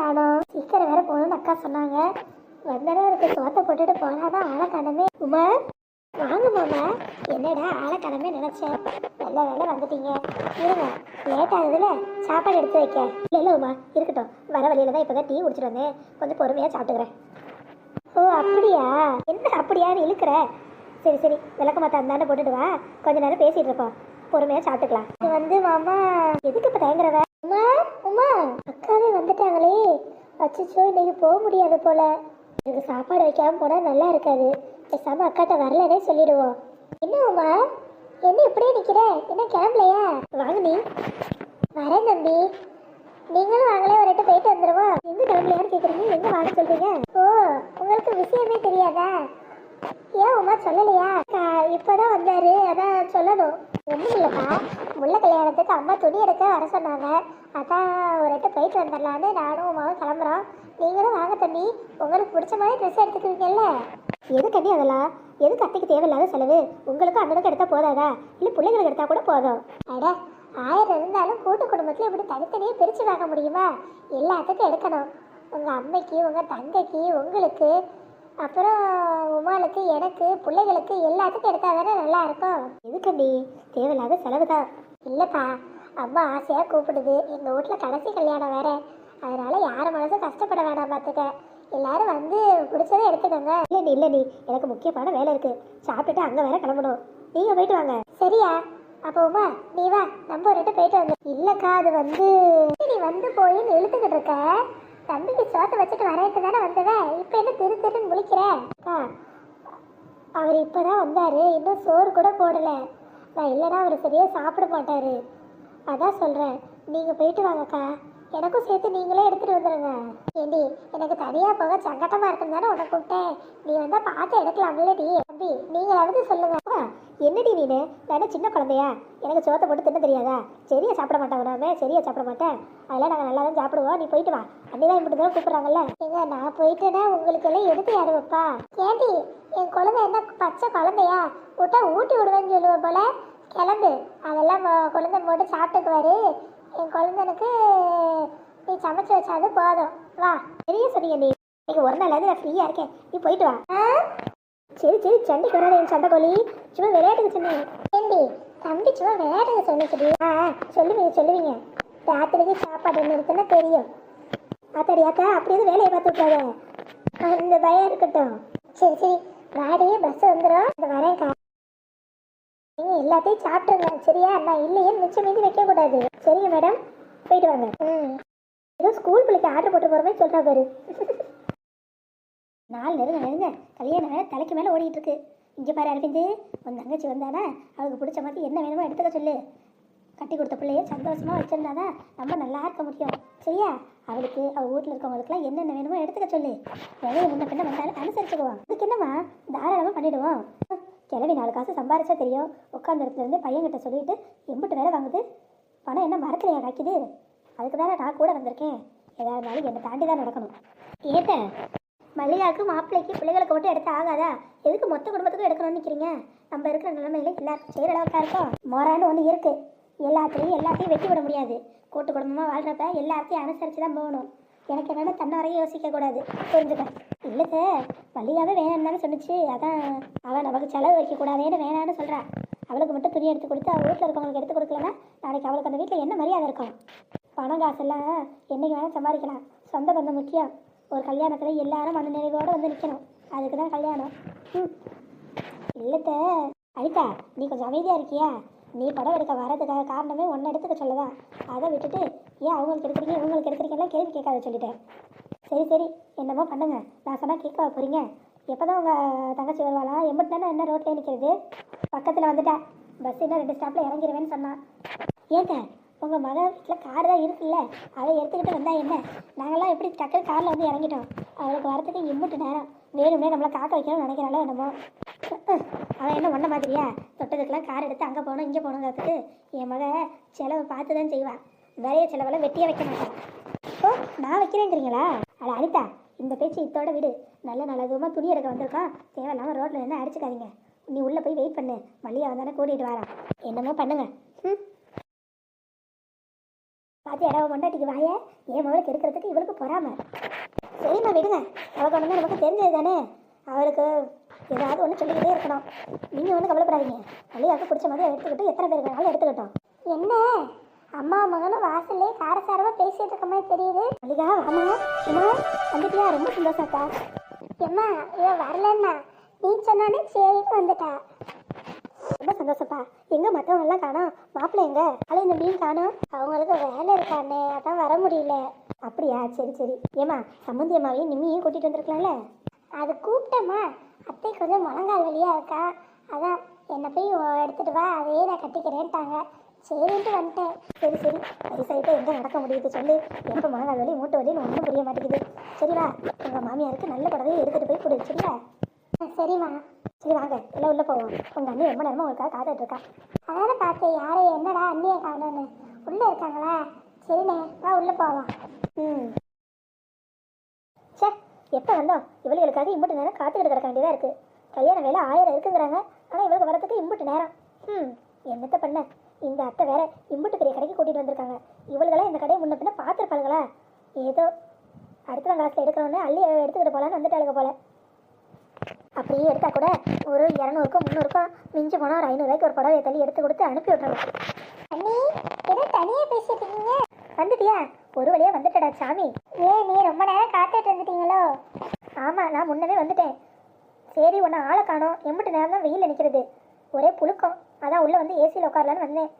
காணோம் சீக்கிரம் வேற போகணும்னு அக்கா சொன்னாங்க. வந்தனே இருக்கு சோத்தை போட்டுட்டு போனாதான் ஆளை காணமே. உமா வாங்க மாமா. என்னடா ஆளை காணமே நினைச்சேன் நல்ல வேலை வந்துட்டீங்க. இருங்க லேட் ஆகுதுல சாப்பாடு எடுத்து வைக்க. இல்லை இல்லை உமா இருக்கட்டும். வர வழியில தான் இப்போதான் டீ குடிச்சிட்டு வந்தேன். கொஞ்சம் பொறுமையாக சாப்பிட்டுக்கிறேன். ஓ அப்படியா? என்ன அப்படியான்னு இழுக்கிற? சரி சரி விளக்க மாத்தா அந்தாண்ட போட்டுட்டு வா. கொஞ்ச நேரம் பேசிகிட்டு இருப்போம். பொறுமையாக சாப்பிட்டுக்கலாம். இது வந்து மாமா எதுக்கு இப்போ தயங்குறவ? உமா உமா அக்காவே வந்துட்டாங்களே. அச்சோ இன்னைக்கு போக முடியாது போல. எனக்கு சாப்பாடு வைக்காம போனா நல்லா இருக்காது. பேசாம அக்காட்ட வரலன்னே சொல்லிடுவோம். என்ன உமா? என்ன இப்படியே நிக்கிற? என்ன கிளம்பலையா? வாங்க நீ. வரேன் தம்பி. நீங்களும் வாங்களே ஒரு ரெட்டு போயிட்டு வந்துருவோம். எங்க கிளம்பலையான்னு கேக்குறீங்க? எங்க வாங்க சொல்றீங்க? ஓ உங்களுக்கு விஷயமே தெரியாதா? ஏன் உமா சொல்லலையா? அக்கா, இப்பதான் வந்தாரு. அதான் சொல்லணும். ஒண்ணும் இல்லப்பா. முல்லை கல்யாணத்துக்கு அம்மா துணி எடுக்க வர சொன்னாங்க. அதான் ஒரு ரெட்டு போயிட்டு வந்துடலான்னு நானும் உமாவும் கிளம்புறோம். நீங்களும் வாங்க தம்பி. உங்களுக்கு பிடிச்ச மாதிரி ட்ரெஸ் எடுத்துக்குவீங்கல்ல? எது தம்பி அதெல்லாம்? எதுக்கு அத்தைக்கு தேவையில்லாத செலவு? உங்களுக்கும் அண்ணனுக்கு எடுத்தால் போதாதா? இல்லை பிள்ளைங்களுக்கு எடுத்தால் கூட போதும். அட ஆயிரம் இருந்தாலும் கூட்டு குடும்பத்தில் இப்படி தனித்தனியாக பிரித்து வாங்க முடியுமா? எல்லாத்துக்கும் எடுக்கணும். உங்கள் அம்மைக்கு உங்கள் தங்கைக்கு உங்களுக்கு. அப்புறம் உமாளுக்கு எனக்கு பிள்ளைகளுக்கு எல்லாத்துக்கும் எடுத்தால் தானே நல்லா இருக்கும். எதுக்கண்டி தேவையில்லாத செலவு தான் இல்லைப்பா அம்மா ஆசையாக கூப்பிடுது. எங்கள் வீட்டில் கடைசி கல்யாணம் வேற. அதனால யார் மனசும் கஷ்டப்பட வேணாம் பார்த்துக்க எல்லாரும் வந்து பிடிச்சதை எடுத்துக்கோங்க. இல்லை நீ இல்லை நீ. எனக்கு முக்கியமான வேலை இருக்கு. சாப்பிட்டுட்டு அங்கே வேற கிளம்பணும். நீங்கள் போயிட்டு வாங்க. சரியா? அப்போ உமா நீ வா. நம்ம ரெட்டு போயிட்டு வந்து. இல்லைக்கா அது வந்து நீ வந்து போயின்னு இழுத்துக்கிட்டு இருக்க. தம்பிக்கு சோத்தை வச்சுட்டு வரேன்ட்டு தானே வந்தவன் இப்போ என்ன திரு திருன்னு முழிக்கிற? அக்கா அவர் இப்போதான் வந்தாரு. இன்னும் சோறு கூட போடல. நான் இல்லைன்னா அவர் சரியாக சாப்பிட மாட்டார். அதான் சொல்கிறேன் நீங்கள் போயிட்டு வாங்கக்கா. எனக்கும் சேர்த்து நீங்களே எடுத்துகிட்டு வந்துடுங்க ஏண்டி எனக்கு தனியாக போக சங்கட்டமாக இருக்குன்னு தானே உனக்கு கூப்பிட்டேன். நீ வந்தால் பார்த்து எடுக்கலாம்லடி. டி தம்பி நீங்களாவது சொல்லுங்க. என்னடி நீனு? நான் சின்ன குழந்தையா? எனக்கு சோத்தை போட்டு தின்ன தெரியாதா? சரியா சாப்பிட மாட்டேன் உணவு சரியா சாப்பிட மாட்டேன். அதெல்லாம் நாங்கள் நல்லா தான் சாப்பிடுவோம். நீ போயிட்டு வா. அண்ணி தான் இப்படி தான் கூப்பிட்றாங்கல்ல. ஏங்க நான் போயிட்டேன்னா உங்களுக்கு எல்லாம் எடுத்து யாரு வைப்பா? ஏண்டி என் குழந்தை என்ன பச்சை குழந்தையா? விட்டா ஊட்டி விடுவேன்னு சொல்லுவேன் போல. கிளம்பு. அதெல்லாம் குழந்தை போட்டு சாப்பிட்டுக்குவாரு. என் குழந்தனுக்கு நீ சமைச்சு வச்சாது போதும். வா. பெரிய சொன்னீங்க நீ இன்னைக்கு ஒரு நாளாவது நான் ஃப்ரீயாக இருக்கேன். நீ போயிட்டு வா. ஆ? சரி சரி சண்டைக்கு வராத என் சண்டை கோழி. சும்மா விளையாட்டுக்கு சொன்னேன். ஏண்டி தம்பி சும்மா விளையாட்டுக்கு சொன்னிச்சுடி ஆ ஆ, சொல்லுவீங்க சொல்லுவீங்க. ராத்திரிக்கு சாப்பாடு நிறுத்தினா தெரியும். ஆத்தாடி ஆத்தா அப்படி வேலையை பார்த்து அந்த இந்த பயம் இருக்கட்டும். சரி சரி. வாடியே பஸ் வந்துடும் இந்த வரேன்க்கா நீங்க எல்லாத்தையும் சாப்பிட்டுருங்க. சரியா? நான் இல்லையே மிச்சம் மீதி வைக்க கூடாது. சரிங்க மேடம் போயிட்டு வாங்க. ம். ஏதோ ஸ்கூல் பிள்ளைக்கு ஆர்டர் போட்டு போகிற மாதிரி சொல்கிறா பாரு. நாலு நெருங்க நெருங்க கல்யாணம் வேலை தலைக்கு மேலே ஓடிட்டு இருக்கு இங்கே பாரு அரவிந்து உன் தங்கச்சி வந்தானா? அவளுக்கு பிடிச்ச மாதிரி என்ன வேணுமோ எடுத்துக்க சொல்லு. கட்டி கொடுத்த பிள்ளைய சந்தோஷமா வச்சிருந்தாதான் நம்ம நல்லா இருக்க முடியும். சரியா? அவளுக்கு அவள் வீட்டில் இருக்கவங்களுக்குலாம் என்னென்ன வேணுமோ எடுத்துக்க சொல்லு. வேலையை முன்ன பின்ன வந்தாலும் அனுசரிச்சுக்குவோம். அதுக்கு என்னம்மா? தாராளமாக பண்ணிவிடுவோம் கிளவி நாலு காசு சம்பாரிச்சா தெரியும். உட்காந்த இடத்துல இருந்து பையன்கிட்ட சொல்லிட்டு எம்பிட்டு வேலை வாங்குது. பணம் என்ன மரத்துலையா காய்க்குது? அதுக்கு தானே நான் கூட வந்திருக்கேன். எதா இருந்தாலும் என்னை தாண்டி தான் நடக்கணும். ஏத்த மல்லிகாவுக்கு மாப்பிள்ளைக்கு பிள்ளைகளுக்கு மட்டும் எடுத்து ஆகாதா? எதுக்கு மொத்த குடும்பத்துக்கும் எடுக்கணும்னு நிற்கிறீங்க நம்ம இருக்கிற நிலைமையில எல்லாருக்கும் செய்கிற அளவுக்கா இருக்கும். மோரான்னு ஒன்று இருக்கு. எல்லாத்துலேயும் எல்லாத்தையும் வெட்டி விட முடியாது. கூட்டு குடும்பமாக வாழ்கிறப்ப எல்லாத்தையும் அனுசரித்து தான் போகணும். எனக்கு என்னென்ன தன்னை வரையும் யோசிக்கக்கூடாது தெரிஞ்சுக்க இல்லை சார் மல்லிகாவே வேணாம்னு தானே சொன்னுச்சு. அதான் அவன் நமக்கு செலவு வைக்கக்கூடாதேன்னு வேணான்னு சொல்கிறா அவளுக்கு மட்டும் துணி எடுத்து கொடுத்து அவள் வீட்டில் இருக்கவங்களுக்கு எடுத்து கொடுக்கலன்னா நாளைக்கு அவளுக்கு அந்த வீட்டில் என்ன மரியாதை இருக்கும்? பணம் காசெல்லாம் என்றைக்கு வேணால் சம்பாதிக்கலாம். சொந்த பந்தம் முக்கியம். ஒரு கல்யாணத்தில் எல்லாரும் மன நிறைவோடு வந்து நிற்கணும் அதுக்கு தான் கல்யாணம். ம் இல்லத்த அனிதா நீ கொஞ்சம் அமைதியாக இருக்கியா? நீ படம் எடுக்க வரதுக்காக காரணமே ஒன்று எடுத்துக்க சொல்லதான். அதை விட்டுட்டு ஏன் அவங்களுக்கு எடுக்கிறீங்க இவங்களுக்கு எடுக்கிறீங்கலாம் கேள்வி கேட்காத சொல்லிட்டேன். சரி சரி. என்னமோ பண்ணுங்க. நான் சொன்னால் கேட்க போகிறீங்க எப்போ தான் உங்கள் தங்கச்சி வருவாளா? எம்பிட்டு தானே என்ன ரோட்டில் நிற்கிறது பக்கத்தில் வந்துட்டேன் பஸ் இன்னும் ரெண்டு ஸ்டாப்பில் இறங்கிடுவேன்னு சொன்னான் ஏங்க உங்கள் மக வீட்டில் கார் தான் இருக்குல்ல? அதை எடுத்துக்கிட்டு வந்தா என்ன? நாங்களாம் எப்படி டக்குனு காரில் வந்து இறங்கிட்டோம். அவளுக்கு வரத்துக்கு இம்முட்டு நேரம். வேணும்னே நம்மளை காக்க வைக்கணும்னு நினைக்கிறாளோ என்னமோ. அவன் என்ன ஒன்றை மாதிரியா? தொட்டதுக்கெல்லாம் கார் எடுத்து அங்கே போகணும் இங்கே போகணுங்கிறதுக்கு என் மக செலவை பார்த்து தான் செய்வான் வரைய செலவெல்லாம் வெட்டியே வைக்க மாட்டான் ஓ நான் வைக்கிறேங்கிறீங்களா? அட அனிதா இந்த பேச்சு இத்தோட விடு. நல்ல நல்லதுமா துணி எடுக்க வந்திருக்கான். தேவையில்லாமல் ரோட்டில் என்ன அடிச்சுக்காதீங்க. நீ உள்ளே போய் வெயிட் பண்ணு. மல்லியாக வந்தானே கூட்டிகிட்டு வரான். என்னமோ பண்ணுங்க. ம்? பாத்தியாடா உன் பொண்டாட்டிக்கு வாய? என் மகளுக்கு எடுக்கிறதுக்கு இவளுக்கு பொறாம. சரிம்மா விடுங்க. அவளுக்கு ஒன்று நமக்கு தெரிஞ்சது தானே? அவளுக்கு ஏதாவது ஒன்று சொல்லிக்கிட்டே இருக்கணும். நீங்கள் ஒன்றும் கவலைப்படாதீங்க. மல்லிகாவுக்கு பிடிச்ச மாதிரி எடுத்துக்கிட்டு எத்தனை பேர் வேணாலும் எடுத்துக்கிட்டோம். என்ன? அம்மா மகனும் வாசல்லே காரசாரமாக பேசிட்டு இருக்க மாதிரி தெரியுது. மல்லிகா வாமா. அம்மா வந்துட்டியா? ரொம்ப சந்தோஷம்க்கா எம்மா இவ வரலன்னா நீ சொன்னானே சரின்னு வந்துட்டா. ரொம்ப சந்தோஷப்பா எங்க மத்தவங்க எல்லாம் காணோம். மாப்பிள்ள எங்க? அலை இந்த மீன் காணோம். அவங்களுக்கு வேலை இருக்கானே. அதான் வர முடியல. அப்படியா? சரி சரி. ஏமா சம்மந்தி அம்மாவையும் நிம்மியும் கூட்டிட்டு வந்திருக்கலாம்ல? அது கூப்பிட்டேம்மா. அத்தை கொஞ்சம் முழங்கால் வழியா இருக்கா? அதான் என்னை போய் எடுத்துட்டு வா. அதையே நான் கட்டிக்கிறேன்ட்டாங்க. சரின்ட்டு வந்துட்டேன். சரி சரி. வயசாயிட்ட எங்கே நடக்க முடியுது சொல்லு. எப்போ மழை வலி மூட்டு வலின்னு ஒன்றும் புரிய மாட்டேங்குது. சரிவா உங்கள் மாமியாருக்கு நல்ல புடவையை எடுத்துகிட்டு போய் கொடு. சரியா சரிம்மா. சரி வாங்க. எல்லாம் உள்ள போவோம். உங்க அண்ணி ரொம்ப நேரமா உங்களுக்காக காத்துட்டு இருக்கா. அதான பார்த்தேன் யாரை என்னடா அண்ணியை காணோன்னு. உள்ள இருக்காங்களா? சரிண்ணே வா உள்ள போவோம். ம். சே எப்போ வந்தோம்? இவளுகளுக்காக இம்புட்டு நேரம் காத்துக்கிட்டு கிடக்க வேண்டியதா இருக்கு. கல்யாண வேலை ஆயிரம் இருக்குங்கிறாங்க. ஆனால் இவளுக்கு வரத்துக்கு இம்புட்டு நேரம். ம். என்னத்த பண்ண? இந்த அத்தை வேற இம்புட்டு பெரிய கடைக்கு கூட்டிட்டு வந்திருக்காங்க. இவளுக்கெல்லாம் இந்த கடையை முன்ன பின்ன பார்த்துருப்பாளுங்களா ஏதோ அடுத்த காசில் எடுக்கணும்னு அள்ளி எடுத்துக்கிட்டு போலான்னு வந்துட்டாளுங்க போல. அப்படியே எடுத்தா கூட ஒரு இரநூறுக்கும் முந்நூறுக்கும் மிஞ்சி போனால் ஒரு ஐநூறுரூவாய்க்கு ஒரு புடவை தள்ளி எடுத்து கொடுத்து அனுப்பி விட்றோம் அண்ணி ஏதோ தனியாக பேசிட்டு இருக்கீங்க. வந்துட்டியா? ஒரு வழியாக வந்துட்டடா சாமி. ஏன் நீ ரொம்ப நேரம் காத்துட்டு இருந்துட்டீங்களோ? ஆமாம் நான் முன்னவே வந்துட்டேன். சரி உன்னை ஆளை காணோம். எம்பிட்டு நேரம் தான் வெயில் நிற்கிறது ஒரே புழுக்கம். அதான் உள்ளே வந்து ஏசியில் உட்காரலான்னு வந்தேன்.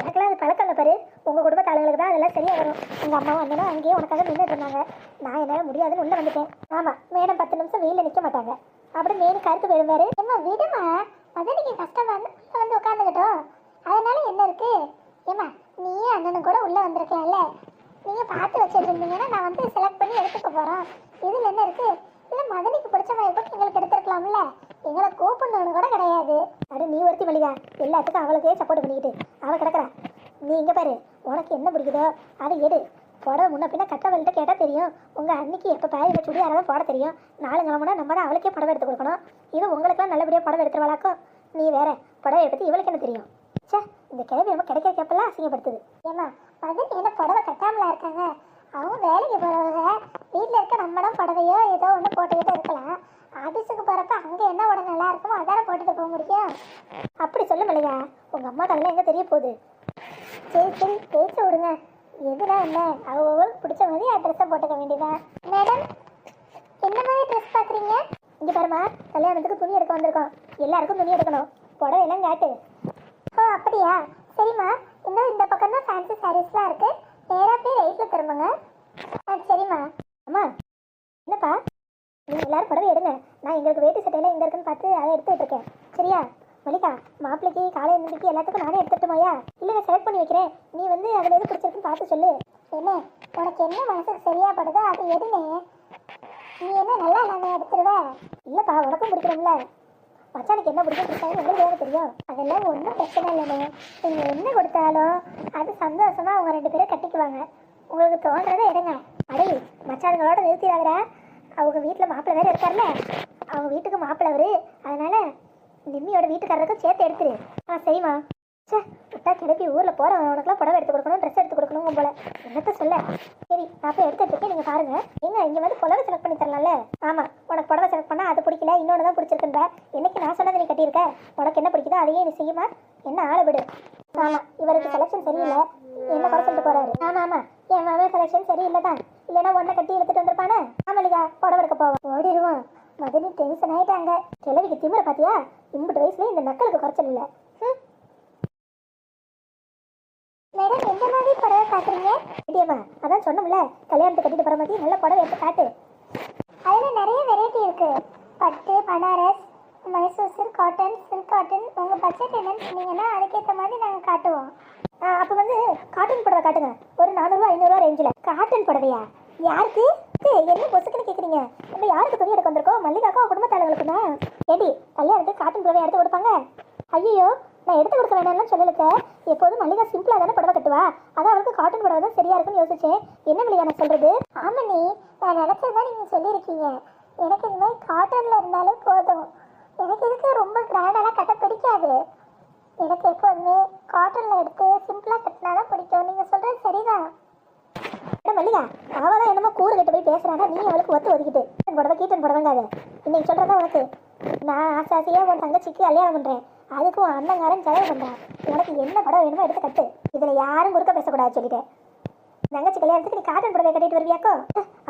எனக்கெல்லாம் அது பழக்கம் இல்லை பாரு. உங்கள் குடும்பத்து ஆளுங்களுக்கு தான் அதெல்லாம் சரியாக வரும். உங்கள் அம்மா வந்தனா அங்கேயே உனக்காக நின்றுட்டு இருந்தாங்க. நான் என்னால் முடியாதுன்னு உள்ளே வந்துட்டேன். ஆமாம் மேடம் பத்து நிமிஷம் வெயிலில் நிற்க மாட்டாங்க. அப்படின்னு நேரு கருத்து போயிடுவாரு. ஏம்மா விடுமா மதனிக்கு நீங்கள் கஷ்டமா இருந்து வந்து உட்காந்துக்கிட்டோம் அதனால என்ன இருக்கு? ஏம்மா நீயே அண்ணனும் கூட உள்ளே வந்திருக்கலாம்ல. நீங்க பார்த்து வச்சுருந்தீங்கன்னா நான் வந்து செலக்ட் பண்ணி எடுத்துக்க போறோம். இதுல என்ன இருக்கு? இல்ல மதனிக்கு பிடிச்ச மாதிரி கூட எங்களுக்கு எடுத்துருக்கலாம்ல. எங்களை கூப்பிடணும்னு கூட கிடையாது. அது நீ ஒருத்தி மல்லிகா. எல்லாத்துக்கும் அவளுக்கே சப்போர்ட் பண்ணிக்கிட்டு அவள் கிடக்குறா. நீ இங்கே பாரு. உனக்கு என்ன பிடிக்குதோ அதை எடு. புடவை முன்ன பின்ன கட்டவள்கிட்ட கேட்டால் தெரியும். உங்கள் அன்னைக்கு எப்போ பாய் இந்த சுடியாரை தான் போட தெரியும். நாலு கிழமனா நம்ம தான் அவளுக்கே புடவை எடுத்து கொடுக்கணும். இது உங்களுக்குலாம் நல்லபடியாக புடவை எடுத்துருவாளாக்கும் நீ வேற புடவையை பற்றி இவளுக்கு என்ன தெரியும்? சே இந்த கிழவி நம்ம கிடைக்கிற கேப்பெல்லாம் அசிங்கப்படுத்துது. ஏமா மதன் என்ன புடவை கட்டாமலா இருக்காங்க? அவங்க வேலைக்கு போகிறவங்க வீட்டில் இருக்க நம்மளும் புடவையோ ஏதோ ஒன்று போட்டுக்கிட்டு இருக்கலாம். ஆஃபீஸுக்கு போகிறப்ப அங்கே என்ன உடனே நல்லா இருக்குமோ அதானே போட்டுட்டு போக முடியும். அப்படி சொல்லுமில்லையா உங்கள் அம்மா கதையில எங்கே தெரிய போகுது? சரி சரி பேச்சு விடுங்க. எதுனா என்ன? அவங்களுக்கு பிடிச்ச மாதிரி ட்ரெஸ்ஸை போட்டுக்க வேண்டியதான் மேடம் என்ன மாதிரி ட்ரெஸ் பார்க்குறீங்க இங்கே பாருமா கல்யாணத்துக்கு துணி எடுக்க வந்திருக்கோம். எல்லாருக்கும் துணி எடுக்கணும். புடவை எல்லாம் காட்டு. ஓ அப்படியா? சரிம்மா. இன்னும் இந்த பக்கம் தான் ஃபேன்சி சாரீஸ்லாம் இருக்குது நேராக போய் ரைட்டில் திரும்புங்க. ஆ சரிம்மா. அம்மா என்னப்பா? நீங்கள் எல்லோரும் புடவை எடுங்க. நான் எங்களுக்கு வேட்டி சட்டையெல்லாம் எங்கே இருக்குன்னு பார்த்து அதை எடுத்து இருக்கேன். சரியா? மல்லிகா மாப்பிள்ளைக்கு காலை இருந்துக்கு எல்லாத்துக்கும் நானே எடுத்துட்டுமாயா இல்லை நான் செலக்ட் பண்ணி வைக்கிறேன். நீ வந்து அதில் எது பிடிச்சிருக்குன்னு பார்த்து சொல்லு. என்ன? உனக்கு என்ன மனசுக்கு சரியா படுதோ அது எதுனே நீ என்ன நல்லா நான் எடுத்துருவ? இல்லைப்பா உனக்கும் பிடிக்கிறோம்ல மச்சானுக்கு என்ன பிடிக்கும் பிடிச்சாலும் உங்களுக்கு வேறு தெரியும். அதெல்லாம் ஒன்றும் பிரச்சனை இல்லைண்ணே நீங்கள் என்ன கொடுத்தாலும் அது சந்தோஷமாக அவங்க ரெண்டு பேரும் கட்டிக்குவாங்க. உங்களுக்கு தோன்றதை எடுங்க. அடே மச்சானுங்களோட நிறுத்திடாதடா. அவங்க வீட்டில் மாப்பிள்ளை வேறு இருக்கார்ல அவங்க வீட்டுக்கு மாப்பிள்ளை அவரு. அதனால நிம்மியோட வீட்டுக்காரருக்கும் சேர்த்து எடுத்துரு. ஆ சரிம்மா சே விட்டா கிளப்பி ஊரில் போகிறவனுக்குலாம் புடவை எடுத்து கொடுக்கணும் ட்ரெஸ் எடுத்து கொடுக்கணும் போல. என்னத்த சொல்ல? சரி நான் போய் எடுத்துட்டு நீங்கள் பாருங்க. ஏங்க இங்கே வந்து புடவை செலக்ட் பண்ணி தரலாம்ல? ஆமாம் உனக்கு புடவை செலக்ட் பண்ணால் அது பிடிக்கல இன்னொன்று தான் பிடிச்சிருக்குன்ற. என்னைக்கு நான் சொன்னதை நீ கட்டியிருக்க? உனக்கு என்ன பிடிக்குதோ அதையே நீ செய்யுமா? என்ன ஆளை விடு. ஆமாம் இவருக்கு செலெக்ஷன் சரியில்லை. என்ன குறை சொல்லிட்டு போறாரு? ஆமாம் ஆமாம் என் மாமன் செலெக்ஷன் சரியில்லை தான். இல்லைன்னா ஒன்றை கட்டி எடுத்துகிட்டு வந்திருப்பானே? ஆமலிகா புடவை எடுக்க போவோம். ஓடிடுவோம் மதனி டென்ஷன் ஆயிட்டாங்க. கிழவிக்கு திமிர பாத்தியா? இம்புட்டு வயசுல இந்த மக்களுக்கு குறைச்சல் இல்ல. மேடம் எந்த மாதிரி புடவை பார்க்குறீங்க இடியம்மா அதான் சொன்னோம்ல கல்யாணத்துக்கு கட்டிட்டு போகிற மாதிரி நல்ல புடவை எடுத்து காட்டு. அதில் நிறைய வெரைட்டி இருக்கு. பட்டு Banaras Mysore silk cotton silk cotton உங்கள் பட்ஜெட் என்னன்னு சொன்னீங்கன்னா அதுக்கேற்ற மாதிரி நாங்கள் காட்டுவோம். அப்போ வந்து காட்டன் புடவை காட்டுங்க. ஒரு நானூறுரூவா ஐநூறுரூவா ரேஞ்சில் காட்டன் புடவையா? யாருக்கு? என்ன பொசுக்குன்னு கேட்குறீங்க நம்ம யாருக்கு துணி எடுக்க வந்திருக்கோம்? மல்லிகாக்கா குடும்பத்தாளர்களுக்குண்ணா ஏடி கல்யாணத்துக்கு காட்டன் புடவை எடுத்து கொடுப்பாங்க? ஐயோ நான் எடுத்து கொடுக்க வேணாம்னு சொல்லலுக்க எப்போதும் மல்லிகா சிம்பிளா தானே புடவை கட்டுவா? அதான் அவளுக்கு காட்டன் புடவை தான் சரியா இருக்குன்னு யோசிச்சேன். என்ன மல்லிகா நான் சொல்றது? ஆமணி நான் நினைச்சதுதான் நீங்க சொல்லியிருக்கீங்க. எனக்கு இந்த மாதிரி காட்டன்ல இருந்தாலே போதும். எனக்கு இதுக்கு ரொம்ப கிராண்டாலாம் கட்ட பிடிக்காது? எனக்கு எப்போதுமே காட்டன்ல எடுத்து சிம்பிளா கட்டினாதான் பிடிக்கும். நீங்க சொல்றது சரிதான். மல்லிகா அவ தான் என்னமோ கூறு கிட்ட போய் பேசுறானா நீ அவளுக்கு ஒத்து ஒதுக்கிட்டு. கீட்டன் புடவை கீட்டன் புடவைங்காத. இன்னைக்கு சொல்றதா உனக்கு? நான் ஆசை ஆசையா உன் தங்கச்சிக்கு கல்யாணம் பண்றேன். அதுக்கு உன் அண்ணங்காரன் செலவு பண்றான். உனக்கு என்ன புடவை வேணுமோ எடுத்து கட்டு. இதுல யாரும் குறுக்க பேசக்கூடாது சொல்லிட்டேன். தங்கச்சி கல்யாணத்துக்கு நீ காட்டன் புடவை கட்டிட்டு வருவியாக்கோ?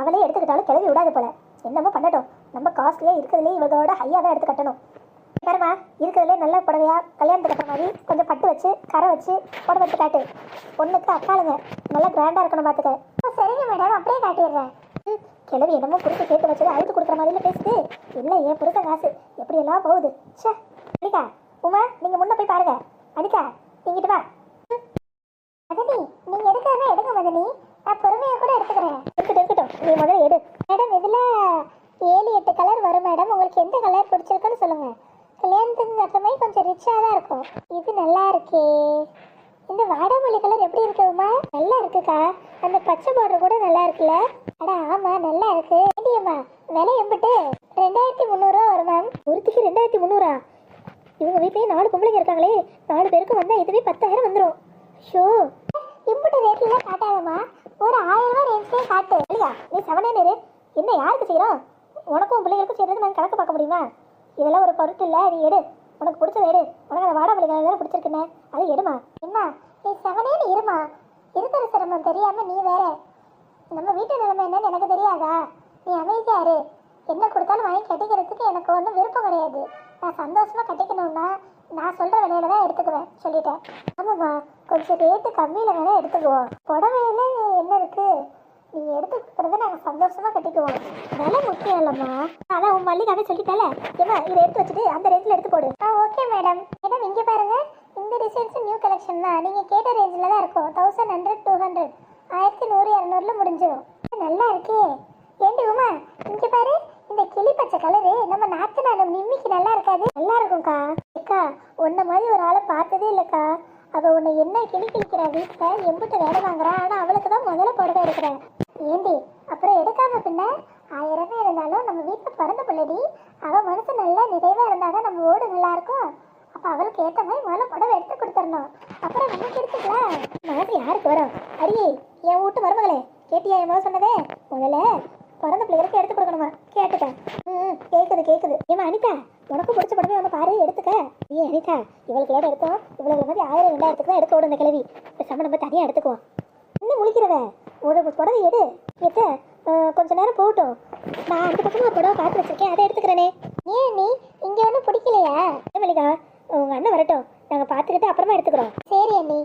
அவளே எடுத்துக்கிட்டாலும் கிளவி விடாது போல. என்னமோ பண்ணட்டும். நம்ம காஸ்ட்லியா இருக்கிறதுலே இவளோட ஹையா தான் எடுத்து கட்டணும். பாருமா இருக்கிறதுலே நல்ல புடவையா? கல்யாணத்துக்கு கட்டுற மாதிரி கொஞ்சம் பட்டு வச்சு கரை வச்சு புடவை எடுத்து காட்டு. பொண்ணுக்கு அக்காளுங்க நல்லா கிராண்டா இருக்கணும் பாத்துக்க. சரிங்க மேடம் அப்படியே காட்டிடுறேன். ம், கிளவி என்னமோ புரிச்சு கேட்டு வச்சது அழுத்து கொடுக்குற மாதிரில பேசுது. இல்லை என் புரிச்ச காசு. எப்படி எல்லாம் போகுது? ச்சே அனிகா உமா நீங்க முன்ன போய் பாருங்க. அனிகா நீங்கிட்டு வா. ம். மதனி நீங்க எடுக்கிறதா எடுங்க மதனி. நான் பொறுமையா கூட எடுத்துக்கிறேன். எடுத்துட்டு இருக்கட்டும். நீ முதல்ல எடு. மேடம் இதுல ஏழு எட்டு கலர் வரும் மேடம் உங்களுக்கு எந்த கலர் பிடிச்சிருக்குன்னு சொல்லுங்க. கல்யாணத்துக்கு அப்புறமே கொஞ்சம் ரிச்சாக தான் இருக்கும். இது நல்லா இருக்கே. இந்த வாடாமல்லி கலர் எப்படி இருக்குமா நல்லா இருக்குக்கா. அந்த பச்சை பார்டர் கூட நல்லா இருக்குல்ல? அடா ஆமா நல்லா இருக்கு. ஏடியம்மா விலை எம்பிட்டு? ரெண்டாயிரத்தி முந்நூறுவா வரும் மேம் ஒருத்திக்கு ரெண்டாயிரத்தி முந்நூறா? இவங்க வீட்லயே நாலு பொம்பளைங்க இருக்காங்களே. நாலு பேருக்கு வந்தா இதுவே பத்தாயிரம் வந்துடும் ஷோ இம்புட்டு ரேட்ல காட்டாதம்மா. ஒரு ஆயிரம் ரூபாய் ரேஞ்ச்லயே காட்டு. இல்லையா? நீ செவனே நேரு. என்ன யாருக்கு செய்யறோம் உனக்கும் உன் பிள்ளைகளுக்கும் செய்யறதுக்கு நாங்கள் கணக்கு பார்க்க முடியுமா? இதெல்லாம் ஒரு பொருட்டு இல்லை. நீ எடு. உனக்கு பிடிச்சது எடு. உனக்கு அந்த வாடாமல்லி கலர் தானே பிடிச்சிருக்குன்னு அது எடுமா. என்ன? நீ செவனேன்னு இருமா. இருக்கிற சிரமம் தெரியாம நீ வேற. நம்ம வீட்டு நிலைமை என்னன்னு எனக்கு தெரியாதா? நீ அமைதியா இரு. என்ன கொடுத்தாலும் வாங்கி கட்டிக்கிறதுக்கு எனக்கு ஒன்றும் விருப்பம் கிடையாது. நான் சந்தோஷமா கட்டிக்கணும்னா நான் சொல்ற விலையில தான் எடுத்துக்குவேன். சொல்லிட்டேன். ஆமாம்மா. கொஞ்சம் ரேட்டு கம்மியில வேணா எடுத்துக்குவோம். புடவையில என்ன இருக்கு? நீ எடுத்து கொடுக்குறத நாங்கள் சந்தோஷமாக கட்டிக்குவோம். விலை முக்கியம் இல்லைம்மா. அதான் உன் மல்லிகாவே சொல்லிட்டால. ஏமா இதை எடுத்து வச்சுட்டு அந்த ரேஞ்சில் எடுத்து போடு. ஆ ஓகே மேடம் மேடம் இங்கே பாருங்க. இந்த டிசைன்ஸ் நியூ கலெக்ஷன் தான். நீங்கள் கேட்ட ரேஞ்சில் தான் இருக்கும். தௌசண்ட் ஹண்ட்ரட் டூ ஹண்ட்ரட் ஆயிரத்தி நூறு இரநூறுல முடிஞ்சிடும் நல்லா இருக்கே. ஏண்டி உமா இங்கே பாரு. இந்த கிளி பச்சை கலரு நம்ம நாத்து நானும் நிம்மிக்கு நல்லா இருக்காது. நல்லா இருக்கும்க்கா. அக்கா உன்ன மாதிரி ஒரு ஆளை பார்த்ததே இல்லைக்கா. அவள் உன்னை என்ன கிளி கிழிக்கிற வீட்டில்? எம்பிட்டு வேலை வாங்குறா. ஆனால் அவளுக்கு தான் முதல்ல புடவை எடுக்கிறேன். ஏண்டி? அப்புறம் எடுக்காம பின்ன? ஆயிரமே இருந்தாலும் நம்ம வீட்டில் பிறந்த பிள்ளைடி. அவள் மனசு நல்லா நிறைவாக இருந்தால் தான் நம்ம ஓடு நல்லா இருக்கும். அப்போ அவளுக்கு ஏற்ற மாதிரி முதல்ல புடவை எடுத்து கொடுத்துடணும். அப்புறம் நமக்கு எடுத்துக்கலாம் மனசு யாருக்கு வரும்? அரியே என் வீட்டு மருமகளே கேட்டியா என் முதல் சொன்னதே? முதல்ல பிறந்த பிள்ளைகளுக்கு எடுத்து கொடுக்கணுமா? கேட்டுட்டேன் ம் கேட்குது கேட்குது ஏமா அனிதா உனக்கு பிடிச்ச படமே ஒன்று பாரு எடுத்துக்க. ஏ அனிதா இவளுக்கு லோட எடுத்தோம். இவ்வளவு மாதிரி ஆயிரம் ரெண்டாயிரத்துக்கு தான் எடுக்க விடும் இந்த கிழவி. இப்போ நம்ம தனியாக எடுத்துக்குவோம். இன்னும் முழிக்கிறவ? ஒரு புடவை எடு. எத்த கொஞ்ச நேரம் போகட்டும். நான் அந்த பக்கமாக ஒரு புடவை பார்த்து வச்சிருக்கேன். அதை எடுத்துக்கிறேனே. ஏன் நீ இங்கே ஒன்றும் பிடிக்கலையா? மல்லிகா? உங்கள் அண்ணன் வரட்டும். நாங்கள் பார்த்துக்கிட்டு அப்புறமா எடுத்துக்கிறோம். சரி அண்ணி.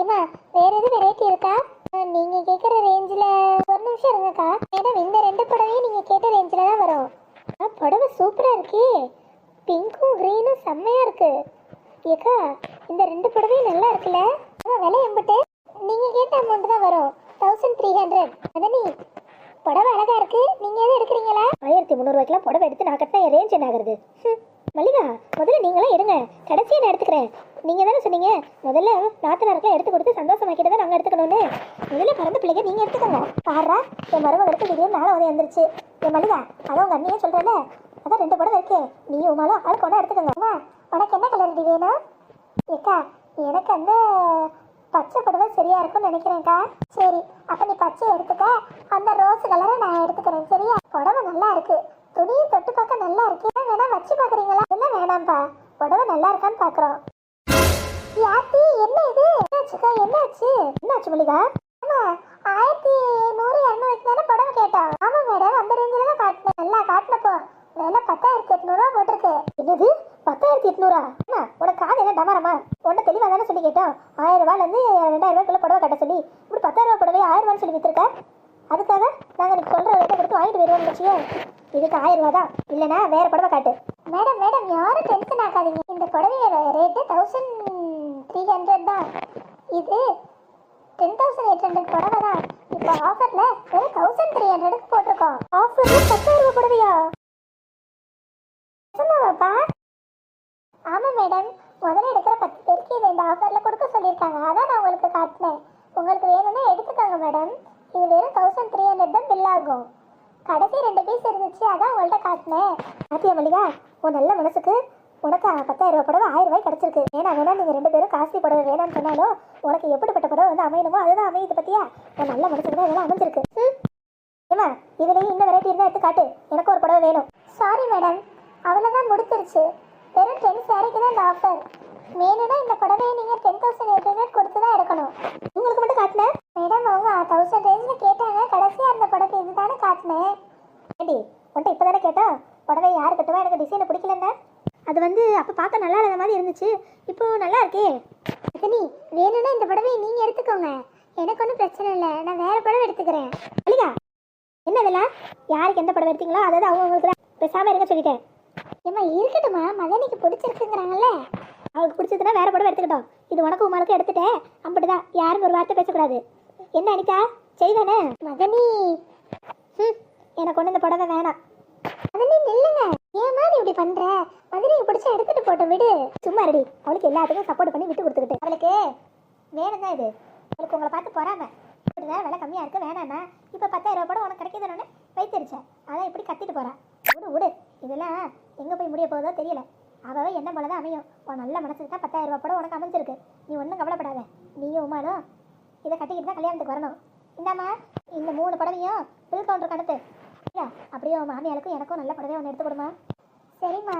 ஏமா வேற எதுவும் வெரைட்டி இருக்கா? நீங்கள் கேட்குற ரேஞ்சில் ஒரு நிமிஷம் இருங்கக்கா. மேடம் இந்த ரெண்டு புடவையும் நீங்கள் கேட்ட ரேஞ்சில் தான் வரும். ஆ, புடவை சூப்பராக இருக்கே. பிங்க்கும் க்ரீனும் செம்மையாக இருக்குது ஏக்கா இந்த ரெண்டு புடவையும் நல்லா இருக்குல்ல? ஆமா விலை எம்பிட்டு நீங்கள் கேட்ட அமௌண்ட் தான் வரும். தௌசண்ட் த்ரீ ஹண்ட்ரட் அதனி? புடவை அழகா இருக்கு. நீங்க எதுவும் எடுக்கிறீங்களா? ஆயிரத்தி முந்நூறுவாய்க்குலாம் புடவை எடுத்து நான் கட்டினா என் ரேஞ்ச் என்ன ஆகுறது? மல்லிகா முதல்ல நீங்களாம் எடுங்க கடைசியாக நான் எடுத்துக்கிறேன். நீங்கள் தானே சொன்னீங்க? முதல்ல நாத்தனாருக்குலாம் எடுத்து கொடுத்து சந்தோஷமாக்கிட்டு தான் நாங்கள் எடுத்துக்கணும்னு. முதல்ல பிறந்த பிள்ளைங்க நீங்கள் எடுத்துக்கோங்க. பாடுறா என் மருமகளுக்கு திடீர்னு நானும் வந்து எழுந்திருச்சு என் மல்லிகா அதான் உங்கள் அண்ணியே சொல்கிறேன்ல அதான் ரெண்டு படம் இருக்கு. நீ உமாலும் ஆளுக்கு ஒன்றா எடுத்துக்கோங்க. அம்மா உனக்கு என்ன கலர் வேணும்? ஏக்கா எனக்கு அந்த பச்சை புடவை சரியா இருக்கும்னு நினைக்கிறேன்க்கா சரி அப்ப நீ பச்சை எடுத்துக்க. அந்த ரோஸ் கலரை நான் எடுத்துக்கிறேன் சரியா? புடவை நல்லா இருக்கு. துணியும் தொட்டு பார்க்க நல்லா இருக்கு. ஏன் வேணா வச்சு பாக்குறீங்களா என்ன வேணாம்ப்பா. புடவை நல்லா இருக்கான்னு பாக்குறோம் யாத்தி என்ன இது? என்னாச்சுக்கா? என்னாச்சு? என்னாச்சு மல்லிகா? ஆமா ஆயிரத்தி நூறு இரநூறுக்கு தானே புடவை கேட்டோம். ஆமா மேடம் அந்த ரேஞ்சில தான் காட்டினேன். நல்லா காட்டினப்போ. விலை பத்தாயிரத்தி எட்நூறுவா போட்டிருக்கு? என்னது? பத்தாயிரத்தி எட்நூறா? அண்ணா உனக்கு காது என்ன டமரமா? உன்ன தெளிவா தானே சொல்லி கேட்டோம். ஆயிரம் ரூபாயில இருந்து ரெண்டாயிரம் ரூபாய்க்குள்ள புடவை கட்ட சொல்லி. இப்படி பத்தாயிரம் ரூபாய் புடவை ஆயிரம் ரூபான்னு சொல்லி வித்துருக்க? அதுக்காக நாங்க எனக்கு சொல்ற ரேட்டை கொடுத்து வாங்கிட்டு வருவோம் வச்சுக்கோ இதுக்கு ஆயிரம் ரூபா தான். இல்லைனா வேற புடவை காட்டு. மேடம் மேடம் யார் டென்ஷன் ஆகாதீங்க இந்த புடவையோட ரேட்டு தௌசண்ட் த்ரீ ஹண்ட்ரட் தான் இது டென் தௌசண்ட் எயிட் ஹண்ட்ரட் புடவை தான் இப்போ ஆஃபர்ல வெறும் தௌசண்ட் த்ரீ ஹண்ட்ரடுக்கு போட்டிருக்கோம் ஆஃபர்ல பத்தாயிரம் ரூபாய் புடவையா சொன்னாவாப்பா ஆமா மேடம் முதல்ல எடுக்கிற பத்து பேருக்கு இது இந்த ஆஃபர்ல கொடுக்க சொல்லியிருக்காங்க அதான் நான் உங்களுக்கு காட்டினேன் உங்களுக்கு வேணும்னா எடுத்துக்கோங்க மேடம் இது வெறும் தௌசண்ட் த்ரீ ஹண்ட்ரட் தான் பில் ஆகும் கடைசி ரெண்டு பீஸ் இருந்துச்சு அதான் உங்கள்ட்ட காட்டினேன் பாத்தியா மல்லிகா உன் நல்ல மனசுக்கு உனக்கு பத்தாயிரம் ரூபாய் புடவை ஆயிரம் ரூபாய் கிடைச்சிருக்கு. வேணா வேணா நீங்கள் ரெண்டு பேரும் காஸ்ட்லி புடவை வேணாம்னு சொன்னாலும் உனக்கு எப்படிப்பட்ட புடவை வந்து அமையணுமோ அதுதான் அமையுது பத்தியா? உன் நல்ல மனசுக்கு தான் இதெல்லாம் அமைஞ்சிருக்கு. ஏமா இதுலயும் இன்னும் வெரைட்டி இருந்தா எடுத்து காட்டு. எனக்கு ஒரு புடவை வேணும். சாரி மேடம் அவ்வளோதான் முடிச்சிருச்சு வெறும் டென் சாரிக்கு தான் இந்த ஆஃபர் வேணும்னா இந்த புடவையை நீங்க டென் தௌசண்ட் எயிட் ஹண்ட்ரட் கொடுத்து தான் எடுக்கணும். உங்களுக்கு மட்டும் காட்டினேன் மேடம் அவங்க தௌசண்ட் ரேஞ்சில் கேட்டாங்க. கடைசியா இருந்த புடவை இதுதானே காட்டினேன் ஏண்டி உன்ட்ட இப்போ தானே புடவை யார் கட்டுவா? எனக்கு டிசைனை பிடிக்கலன்னா? அது வந்து அப்போ பார்க்க நல்லா இல்லாத மாதிரி இருந்துச்சு. இப்போ நல்லா இருக்கே. ரஜினி வேணும்னா இந்த புடவையை நீங்கள் எடுத்துக்கோங்க. எனக்கு ஒன்றும் பிரச்சனை இல்லை. நான் வேறு புடவை எடுத்துக்கிறேன். அழிகா என்ன இதெல்லாம்? யாருக்கு எந்த படம் எடுத்தீங்களோ அதாவது அவங்களுக்கு தான் பேசாமல் இருக்க சொல்லிட்டேன். ஏம்மா இருக்கட்டும்மா. மதனிக்கு பிடிச்சிருக்குங்கிறாங்கல்ல. அவளுக்கு பிடிச்சதுன்னா வேறு படம் எடுத்துக்கிட்டோம். இது உனக்கு உமாளுக்கு எடுத்துட்டேன். அப்படிதான். யாரும் ஒரு வார்த்தை பேசக்கூடாது. என்ன அனிதா? செய்தானே? மதனி. ம் எனக்கு ஒன்று இந்த புடவை வேணாம். மதனி நில்லுங்க. ஏமா நீ இப்படி பண்ற? மதுரையை பிடிச்சா எடுத்துட்டு போட்ட விடு. சும்மா ரெடி அவளுக்கு எல்லாத்துக்கும் சப்போர்ட் பண்ணி விட்டு கொடுத்துக்கிட்டு. அவளுக்கு வேணும் தான் இது. அவளுக்கு உங்களை பார்த்து போறாங்க இப்படிதான் விலை கம்மியா இருக்கு. வேணாண்ணா இப்போ பத்தாயிரம் ரூபாய் கூட உனக்கு கிடைக்குதுன்னு வைத்திருச்சேன் அதான் இப்படி கத்திட்டு போறா. விடு விடு. இதெல்லாம் எங்க போய் முடிய போகுதோ தெரியல. அவவே என்ன போல தான் அமையும். உன் நல்ல மனசுக்கு தான் பத்தாயிரம் ரூபாய் கூட உனக்கு அமைஞ்சிருக்கு. நீ ஒன்றும் கவலைப்படாத. நீயும் உமானும் இதை கட்டிக்கிட்டு தான் கல்யாணத்துக்கு வரணும். இந்தாம்மா இந்த மூணு புடவையும் பில் கவுண்டருக்கு அனுப்பு. அப்படியே? மாமியாருக்கும் எனக்கும் நல்ல புடவை ஒன்று எடுத்து கொடுமா. சரிம்மா.